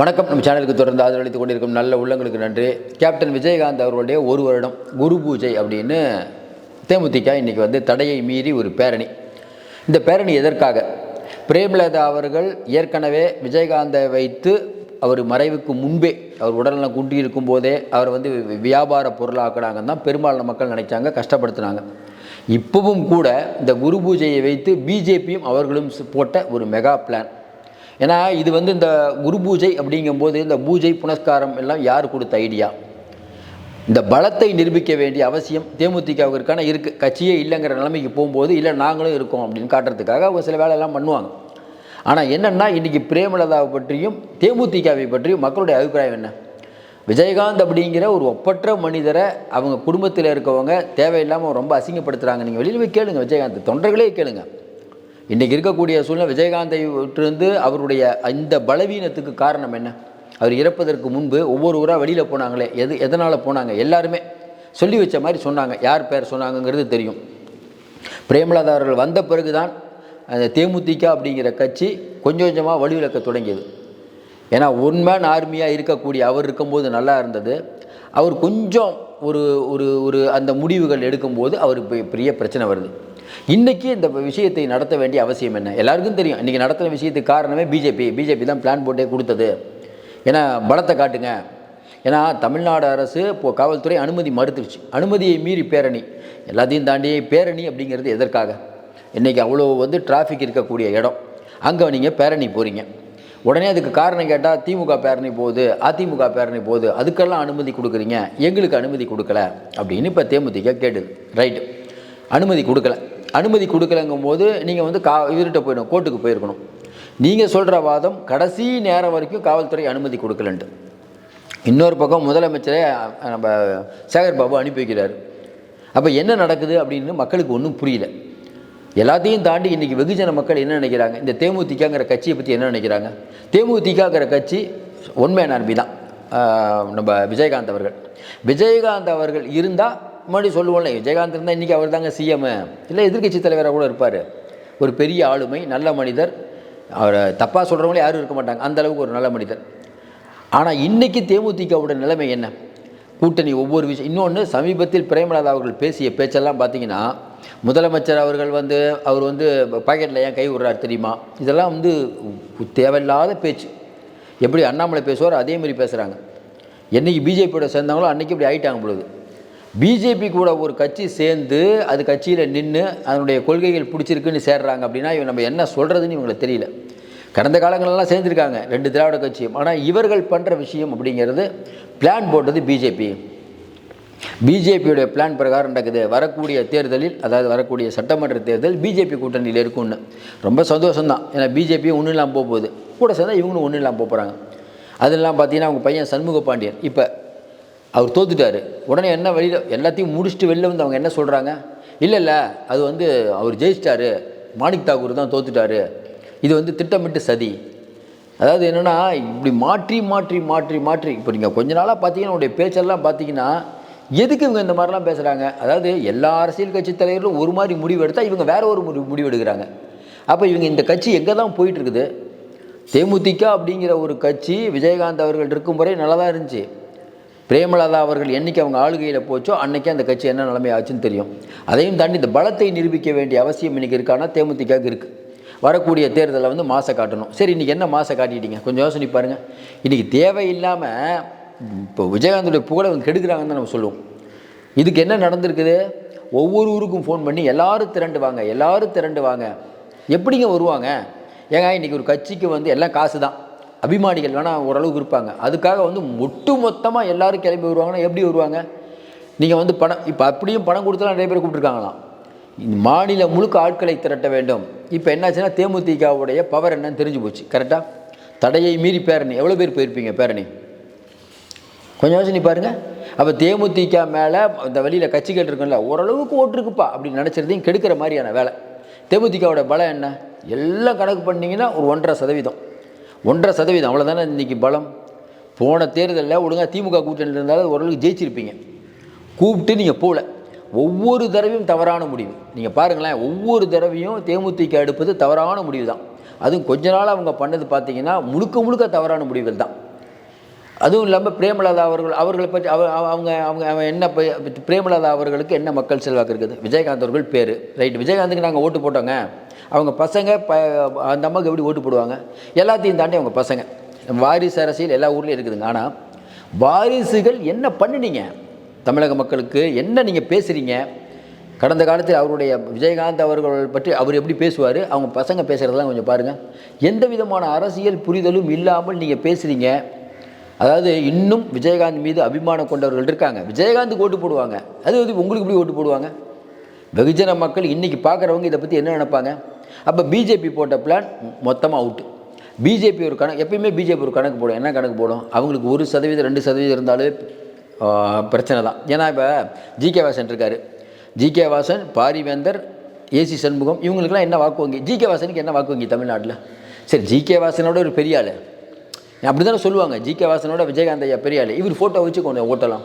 வணக்கம். நம்ம சேனலுக்கு தொடர்ந்து ஆதரவளித்துக் கொண்டிருக்கும் நல்ல உள்ளங்களுக்கு நன்றி. கேப்டன் விஜயகாந்த் அவர்களுடைய ஒரு வருடம் குரு பூஜை அப்படின்னு தேமுதிக இன்றைக்கி வந்து தடையை மீறி ஒரு பேரணி. இந்த பேரணி எதற்காக? பிரேமலதா அவர்கள் ஏற்கனவே விஜயகாந்தை வைத்து அவர் மறைவுக்கு முன்பே அவர் உடல்நலம் குண்டி இருக்கும் போதே அவர் வந்து வியாபார பொருளாக்குனாங்கன்னு தான் பெரும்பாலான மக்கள் நினைச்சாங்க கஷ்டப்படுத்தினாங்க. இப்பவும் கூட இந்த குரு பூஜையை வைத்து பிஜேபியும் அவர்களும் போட்ட ஒரு மெகா பிளான். ஏன்னா இது வந்து இந்த குரு பூஜை அப்படிங்கும்போது இந்த பூஜை புனஸ்காரம் எல்லாம் யார் கொடுத்த ஐடியா இந்த பலத்தை நிரூபிக்க வேண்டிய அவசியம் தேமுதிகவிற்கான இருக்குது கட்சியே இல்லைங்கிற நிலைமைக்கு போகும்போது இல்லை நாங்களும் இருக்கோம் அப்படின்னு காட்டுறதுக்காக அவங்க சில வேலையெல்லாம் பண்ணுவாங்க. ஆனால் என்னென்னா இன்றைக்கி பிரேமலதாவை பற்றியும் தேமுதிகவை பற்றியும் மக்களுடைய அபிப்பிராயம் என்ன? விஜயகாந்த் அப்படிங்கிற ஒரு ஒப்பற்ற மனிதரை அவங்க குடும்பத்தில் இருக்கவங்க தேவையில்லாமல் ரொம்ப அசிங்கப்படுத்துகிறாங்க நீங்கள் வெளியில் போய் கேளுங்க விஜயகாந்த். தொண்டர்களே கேளுங்கள் இன்றைக்கி இருக்கக்கூடிய சூழ்நிலை விஜயகாந்தை விட்டிருந்து அவருடைய இந்த பலவீனத்துக்கு காரணம் என்ன? அவர் இறப்பதற்கு முன்பு ஒவ்வொரு ஊராக வெளியில் போனாங்களே எது எதனால் போனாங்க? எல்லாருமே சொல்லி வச்ச மாதிரி சொன்னாங்க. யார் பேர் சொன்னாங்கங்கிறது தெரியும். பிரேமலதா அவர்கள் வந்த பிறகுதான் அந்த தேமுதிக அப்படிங்கிற கட்சி கொஞ்சம் கொஞ்சமாக வலுவிழக்க தொடங்கியது. ஏன்னா ஒன்மேன் ஆர்மியாக இருக்கக்கூடிய அவர் இருக்கும்போது நல்லா இருந்தது. அவர் கொஞ்சம் ஒரு ஒரு ஒரு அந்த முடிவுகள் எடுக்கும்போது அவருக்கு பெரிய பிரச்சனை வருது. இன்றைக்கி இந்த விஷயத்தை நடத்த வேண்டிய அவசியம் என்ன? எல்லாருக்கும் தெரியும். இன்றைக்கி நடத்துகிற விஷயத்துக்கு காரணமே பிஜேபி பிஜேபி தான் பிளான் போட்டே கொடுத்தது. ஏன்னா பலத்தை காட்டுங்க. ஏன்னா தமிழ்நாடு அரசு இப்போது காவல்துறை அனுமதி மறுத்துருச்சு. அனுமதியை மீறி பேரணி. எல்லாத்தையும் தாண்டி பேரணி அப்படிங்கிறது எதற்காக? இன்றைக்கி அவ்வளோ வந்து டிராஃபிக் இருக்கக்கூடிய இடம். அங்கே நீங்கள் பேரணி போகிறீங்க உடனே அதுக்கு காரணம் கேட்டால் திமுக பேரணி போகுது அதிமுக பேரணி போகுது. அதுக்கெல்லாம் அனுமதி கொடுக்குறீங்க. எங்களுக்கு அனுமதி கொடுக்கல அப்படின்னு இப்போ தேமுதிக கேட்டுது. ரைட்டு அனுமதி கொடுக்கல. அனுமதி கொடுக்கலங்கும் போது நீங்கள் வந்து கா இவர்கிட்ட போயிடணும் கோர்ட்டுக்கு போயிருக்கணும். நீங்கள் சொல்கிற வாதம் கடைசி நேரம் வரைக்கும் காவல்துறை அனுமதி கொடுக்கலன்ட்டு. இன்னொரு பக்கம் முதலமைச்சரே நம்ம சேகர் பாபு அனுப்பி வைக்கிறார். அப்போ என்ன நடக்குது அப்படின்னு மக்களுக்கு ஒன்றும் புரியல. எல்லாத்தையும் தாண்டி இன்றைக்கி வெகுஜன மக்கள் என்ன நினைக்கிறாங்க? இந்த தேமுதிகங்கிற கட்சியை பற்றி என்ன நினைக்கிறாங்க? தேமுதிகங்கிற கட்சி ஒன்மேன் ஆர்மி தான். நம்ம விஜயகாந்த் அவர்கள். விஜயகாந்த் அவர்கள் இருந்தால் முன்னாடி சொல்லுவோம்ல விஜயகாந்த் இருந்தால் இன்றைக்கி அவர் தாங்க சிஎம் இல்லை எதிர்க்கட்சி தலைவராக கூட இருப்பார். ஒரு பெரிய ஆளுமை நல்ல மனிதர். அவரை தப்பாக சொல்கிறவங்களே யாரும் இருக்க மாட்டாங்க. அந்த அளவுக்கு ஒரு நல்ல மனிதர். ஆனால் இன்றைக்கி தேமுதிகவோட நிலைமை என்ன? கூட்டணி ஒவ்வொரு விஷயம் இன்னொன்று சமீபத்தில் பிரேமலதா அவர்கள் பேசிய பேச்செல்லாம் பார்த்தீங்கன்னா முதலமைச்சர் அவர்கள் வந்து அவர் வந்து பாக்கெட்டில் ஏன் கை விடுறாரு தெரியுமா? இதெல்லாம் வந்து தேவையில்லாத பேச்சு. எப்படி அண்ணாமலை பேசுவார் அதே மாதிரி பேசுகிறாங்க என்னைக்கு பிஜேபியோட சேர்ந்தாங்களோ அன்றைக்கி இப்படி ஆகிட்டாங்க பொழுது. பிஜேபி கூட ஒரு கட்சி சேர்ந்து அது கட்சியில் நின்று அதனுடைய கொள்கைகள் பிடிச்சிருக்குன்னு சேர்றாங்க அப்படின்னா இவங்க நம்ம என்ன சொல்கிறதுன்னு இவங்களுக்கு தெரியல. கடந்த காலங்களெல்லாம் சேர்ந்துருக்காங்க ரெண்டு திராவிட கட்சியும். ஆனால் இவர்கள் பண்ணுற விஷயம் அப்படிங்கிறது பிளான் போட்டது பிஜேபி பிஜேபியோட பிளான் பிரகாரம் நடக்குது. வரக்கூடிய தேர்தலில் அதாவது வரக்கூடிய சட்டமன்ற தேர்தல் பிஜேபி கூட்டணியில் இருக்கும்னு. ரொம்ப சந்தோஷம்தான். ஏன்னா பிஜேபி ஒன்றும் இல்லாமல் போக போகுது. கூட சேர்ந்தால் இவங்களும் ஒன்றும் இல்லாமல் போக போகிறாங்க அதெல்லாம் பார்த்தீங்கன்னா அவங்க பையன் சண்முக பாண்டியன் இப்போ அவர் தோத்துட்டார். உடனே என்ன வெளியில் எல்லாத்தையும் முடிச்சுட்டு வெளில வந்து அவங்க என்ன சொல்கிறாங்க இல்லை இல்லை அது வந்து அவர் ஜெயிச்சிட்டாரு. மாணிக் தாக்கூர் தான் தோத்துட்டாரு. இது வந்து திட்டமிட்டு சதி. அதாவது என்னென்னா இப்படி மாற்றி மாற்றி மாற்றி மாற்றி இப்போ நீங்கள் கொஞ்ச நாளாக பார்த்தீங்கன்னா உடைய பேச்செல்லாம் பார்த்தீங்கன்னா எதுக்கு இவங்க இந்த மாதிரிலாம் பேசுகிறாங்க அதாவது எல்லா அரசியல் கட்சி தலைவர்களும் ஒரு மாதிரி முடிவு எடுத்தால் இவங்க வேற ஒரு முடிவு முடிவு எடுக்கிறாங்க. அப்போ இவங்க இந்த கட்சி எங்கே தான் போயிட்டுருக்குது தேமுதிக அப்படிங்கிற ஒரு கட்சி விஜயகாந்த் அவர்கள் இருக்கும் வரை நல்லா தான் இருந்துச்சு. பிரேமலதா அவர்கள் என்றைக்கு அவங்க ஆளுகையில் போச்சோ அன்றைக்கே அந்த கட்சி என்ன நிலைமை ஆச்சுன்னு தெரியும். அதையும் தாண்டி இந்த பலத்தை நிரூபிக்க வேண்டிய அவசியம் இன்றைக்கி இருக்கானா தேமுதிகவுக்கு இருக்குது வரக்கூடிய தேர்தலில் வந்து மாசை காட்டணும். சரி இன்றைக்கி என்ன மாசை காட்டிட்டீங்க? கொஞ்சம் யோசனை பாருங்கள் இன்றைக்கி தேவையில்லாமல் இப்போ விஜயகாந்தோடைய புகழை அவங்க கெடுக்கிறாங்கன்னு தான் நம்ம சொல்லுவோம். இதுக்கு என்ன நடந்திருக்குது? ஒவ்வொரு ஊருக்கும் ஃபோன் பண்ணி எல்லாரும் திரண்டு வாங்க எல்லோரும் திரண்டு வாங்க. எப்படிங்க வருவாங்க? ஏங்க இன்றைக்கி ஒரு கட்சிக்கு வந்து எல்லாம் காசு தான் அபிமானிகள் வேணால் ஓரளவுக்கு இருப்பாங்க. அதுக்காக வந்து ஒட்டு மொத்தமாக எல்லோரும் கிளம்பி வருவாங்கன்னா எப்படி வருவாங்க? நீங்கள் வந்து பணம் இப்போ அப்படியும் பணம் கொடுத்தலாம் நிறைய பேர் கூப்பிட்டுருக்காங்களாம். மாநிலம் முழுக்க ஆட்களை திரட்ட வேண்டும். இப்போ என்னாச்சுன்னா தேமுதிகவுடைய பவர் என்னன்னு தெரிஞ்சு போச்சு. கரெக்டாக தடையை மீறி பேரணி. எவ்வளோ பேர் போயிருப்பீங்க பேரணி? கொஞ்சம் யோசனை பாருங்க. அப்போ தேமுதிக மேலே இந்த வெளியில் கட்சிகள் இருக்குல்ல ஓரளவுக்கு ஓட்டிருக்குப்பா அப்படின்னு நினச்சிருந்தையும் கெடுக்கிற மாதிரியான வேலை. தேமுதிகவோட பலம் என்ன? எல்லாம் கணக்கு பண்ணிங்கன்னா ஒரு ஒன்றரை சதவீதம். ஒன்றரை சதவீதம். அவ்வளோதானே இன்றைக்கி பலம்? போன தேர்தலில் ஒழுங்காக திமுக கூட்டணியில் இருந்தாலும் ஓரளவுக்கு ஜெயிச்சிருப்பீங்க. கூப்பிட்டு நீங்கள் போகல ஒவ்வொரு தடவையும் தவறான முடிவு. நீங்கள் பாருங்களேன் ஒவ்வொரு தடவையும் தேமுதிக எடுப்பது தவறான முடிவு தான் அதுவும் கொஞ்ச நாள் அவங்க பண்ணது பார்த்தீங்கன்னா முழுக்க முழுக்க தவறான முடிவுகள் தான். அதுவும் இல்லாமல் பிரேமலதா அவர்கள் அவர்களை பற்றி அவ அவங்க அவங்க அவன் என்ன பிரேமலதா அவர்களுக்கு என்ன மக்கள் செல்வாக்கு இருக்குது? விஜயகாந்த் அவர்கள் பேர். ரைட் விஜயகாந்துக்கு நாங்கள் ஓட்டு போட்டோங்க. அவங்க பசங்க ப அந்த அம்மாவுக்கு எப்படி ஓட்டு போடுவாங்க? எல்லாத்தையும் தாண்டி அவங்க பசங்க. வாரிசு அரசியல் எல்லா ஊர்லேயும் இருக்குதுங்க. ஆனால் வாரிசுகள் என்ன பண்ணுனீங்க? தமிழக மக்களுக்கு என்ன நீங்கள் பேசுகிறீங்க கடந்த காலத்தில் அவருடைய விஜயகாந்த் அவர்கள் பற்றி அவர் எப்படி பேசுவார்? அவங்க பசங்க பேசுகிறதெல்லாம் கொஞ்சம் பாருங்கள் எந்த விதமான அரசியல் புரிதலும் இல்லாமல் நீங்கள் பேசுகிறீங்க அதாவது இன்னும் விஜயகாந்த் மீது அபிமானம் கொண்டவர்கள் இருக்காங்க. விஜயகாந்த் ஓட்டு போடுவாங்க. அது வந்து உங்களுக்கு எப்படி ஓட்டு போடுவாங்க? வெகுஜன மக்கள் இன்றைக்கி பார்க்குறவங்க இதை பற்றி என்ன நினைப்பாங்க? அப்போ பிஜேபி போட்ட பிளான் மொத்தமாக அவுட்டு பிஜேபி ஒரு கணக்கு எப்பயுமே பிஜேபி ஒரு கணக்கு போடும். என்ன கணக்கு போடும்? அவங்களுக்கு ஒரு சதவீதம் ரெண்டு சதவீதம் இருந்தாலே பிரச்சனை தான். ஏன்னா இப்போ ஜிகே வாசன் இருக்கார். ஜிகே வாசன் பாரிவேந்தர் ஏசி சண்முகம் இவங்களுக்குலாம் என்ன வாக்கு வங்கி ஜிகே வாசனுக்கு என்ன வாக்கு வங்கி தமிழ்நாட்டில்? சரி ஜிகே வாசனோட ஒரு பெரிய ஆள். அப்படி தானே சொல்லுவாங்க ஜிகே வாசனோட விஜயகாந்த் ஐயா பெரிய ஆள். இவர் ஃபோட்டோ வச்சு கொஞ்சம் ஓட்டலாம்.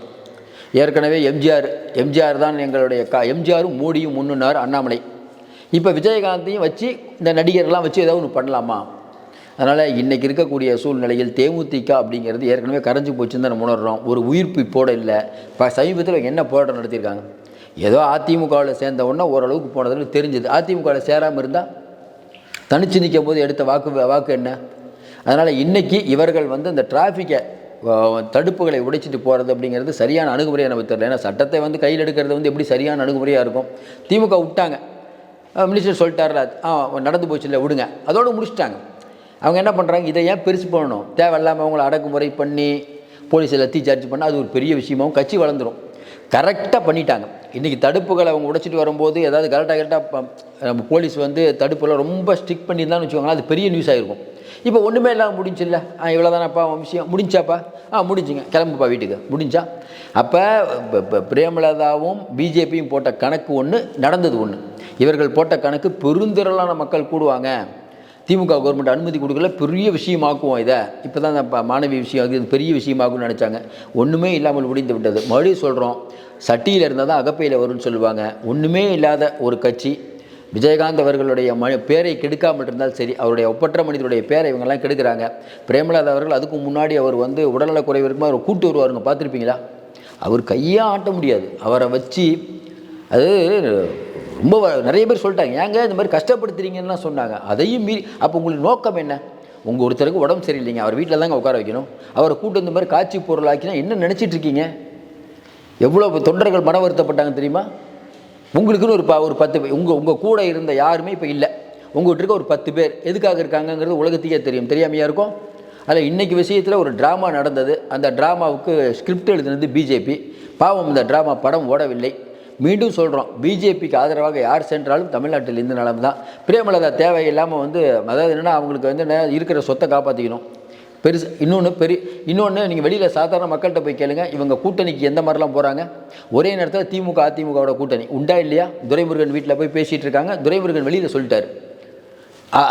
ஏற்கனவே எம்ஜிஆர் எம்ஜிஆர் தான் எங்களுடைய கா எம்ஜிஆரும் மோடியும் முன்னுனார் அண்ணாமலை. இப்போ விஜயகாந்தையும் வச்சு இந்த நடிகர்லாம் வச்சு ஏதாவது ஒன்று பண்ணலாமா? அதனால் இன்றைக்கி இருக்கக்கூடிய சூழ்நிலையில் தேமுதிக அப்படிங்கிறது ஏற்கனவே கரைஞ்சி போச்சுன்னு தான் நம்ம உணர்றோம். ஒரு போட இல்லை. இப்போ சமீபத்தில் என்ன போராட்டம் நடத்தியிருக்காங்க? ஏதோ அதிமுகவில் சேர்ந்த உடனே ஓரளவுக்கு போனதுன்னு தெரிஞ்சுது. அதிமுகவில் சேராமல் இருந்தால் தனிச்சு நிற்கும் போது எடுத்த வாக்கு வாக்கு என்ன? அதனால் இன்றைக்கி இவர்கள் வந்து இந்த டிராஃபிக்கை தடுப்புகளை உடைச்சிட்டு போகிறது அப்படிங்கிறது சரியான அணுகுமுறையாக நமக்கு தெரியல. ஏன்னா சட்டத்தை வந்து கையில் எடுக்கிறது வந்து எப்படி சரியான அணுகுமுறையாக இருக்கும்? திமுக விட்டாங்க. மினிஸ்டர் சொல்லிட்டார்ல ஆ நடந்து போச்சு இல்லை விடுங்க. அதோடு முடிச்சிட்டாங்க. அவங்க என்ன பண்ணுறாங்க இதை ஏன் பெருசு பண்ணணும்? தேவையில்லாமல் அவங்கள அடக்குமுறை பண்ணி போலீஸில் லத்தி சார்ஜ் பண்ணால் அது ஒரு பெரிய விஷயமாகவும் கட்சி வளர்ந்துரும். கரெக்டாக பண்ணிட்டாங்க. இன்றைக்கி தடுப்புகளை அவங்க உடைச்சிட்டு வரும்போது ஏதாவது கரெக்டாக கரெக்டாக நம்ம போலீஸ் வந்து தடுப்பெல்லாம் ரொம்ப ஸ்ட்ரிக் பண்ணியிருந்தான்னு வச்சுக்கோங்களேன் அது பெரிய நியூஸ் ஆகிருக்கும் இப்போ ஒன்றுமே இல்லாமல் முடிஞ்சில்ல ஆ இவ்வளோ தானப்பா விஷயம். முடிஞ்சாப்பா? ஆ முடிஞ்சுங்க. கிளம்புப்பா வீட்டுக்கு. முடிஞ்சா? அப்போ பிரேமலதாவும் பிஜேபியும் போட்ட கணக்கு ஒன்று நடந்தது ஒன்று இவர்கள் போட்ட கணக்கு பெருந்திரளான மக்கள் கூடுவாங்க. திமுக கவர்மெண்ட் அனுமதி கொடுக்கல பெரிய விஷயமாக்குவோம் இதை. இப்போ தான் அந்த மாணவி விஷயம் அது இது பெரிய விஷயமாக்கும்னு நினச்சாங்க. ஒன்றுமே இல்லாமல் முடிந்து விட்டது. மறுபடியும் சொல்கிறோம் சட்டியில் இருந்தால் தான் அகப்பையில் வரும்னு சொல்லுவாங்க. ஒன்றுமே இல்லாத ஒரு கட்சி. விஜயகாந்த் அவர்களுடைய ம பேரை கெடுக்காமல் இருந்தால் சரி அவருடைய ஒப்பற்ற மனிதருடைய பேரை இவங்கெல்லாம் கெடுக்கிறாங்க. பிரேமலாத அவர்கள் அதுக்கு முன்னாடி அவர் வந்து உடல்நல குறைவு அவர் கூட்டு வருவாருங்க பார்த்துருப்பீங்களா? அவர் கையாக ஆட்ட முடியாது. அவரை வச்சு அது ரொம்ப நிறைய பேர் சொல்லிட்டாங்க ஏங்க இந்த மாதிரி கஷ்டப்படுத்துறீங்கன்னு சொன்னாங்க. அதையும் மீறி அப்போ உங்களுக்கு நோக்கம் என்ன? உங்கள் ஒருத்தருக்கு உடம்பு சரியில்லைங்க அவர் வீட்டில் தாங்க உட்கார வைக்கணும். அவரை கூட்டு இந்த மாதிரி காட்சி பொருளாக்கினா என்ன நினச்சிட்டு இருக்கீங்க? எவ்வளோ தொண்டர்கள் மன வருத்தப்பட்டாங்க தெரியுமா? உங்களுக்குன்னு ஒரு ப ஒரு பத்து பேர் உங்கள் உங்கள் கூட இருந்த யாருமே இப்போ இல்லை. உங்கள்கிட்ட இருக்க ஒரு பத்து பேர் எதுக்காக இருக்காங்கங்கிறது உலகத்துக்கே தெரியும். தெரியாமையாக இருக்கும்? அதில் இன்றைக்கி விஷயத்தில் ஒரு ட்ராமா நடந்தது. அந்த ட்ராமாவுக்கு ஸ்கிரிப்ட் எழுதினது பிஜேபி பாவம் இந்த ட்ராமா படம் ஓடவில்லை. மீண்டும் சொல்கிறோம் பிஜேபிக்கு ஆதரவாக யார் சென்றாலும் தமிழ்நாட்டில் இந்த நிலம் தான். பிரேமலதா தேவையில்லாமல் வந்து அதாவது என்னென்னா அவங்களுக்கு வந்து என்ன இருக்கிற சொத்தை காப்பாற்றிக்கணும் பெருசு இன்னொன்று பெரிய இன்னொன்று நீங்கள் வெளியில் சாதாரண மக்கள்கிட்ட போய் கேளுங்க இவங்க கூட்டணிக்கு எந்த மாதிரிலாம் போகிறாங்க ஒரே நேரத்தில் திமுக அதிமுகவோட கூட்டணி உண்டா இல்லையா? துரைமுருகன் வீட்டில் போய் பேசிகிட்டு இருக்காங்க துரைமுருகன் வெளியில் சொல்லிட்டார்.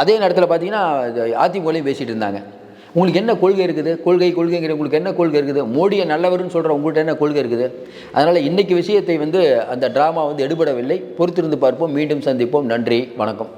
அதே நேரத்தில் பார்த்தீங்கன்னா அதிமுகலையும் பேசிகிட்டு இருந்தாங்க. உங்களுக்கு என்ன கொள்கை இருக்குது? கொள்கை கொள்கைங்கிற உங்களுக்கு என்ன கொள்கை இருக்குது? மோடியை நல்லவர்னு சொல்கிற உங்கள்கிட்ட என்ன கொள்கை இருக்குது? அதனால் இன்றைக்கி விஷயத்தை வந்து அந்த ட்ராமா வந்து எடுபடவில்லை. பொறுத்திருந்து பார்ப்போம். மீண்டும் சந்திப்போம். நன்றி. வணக்கம்.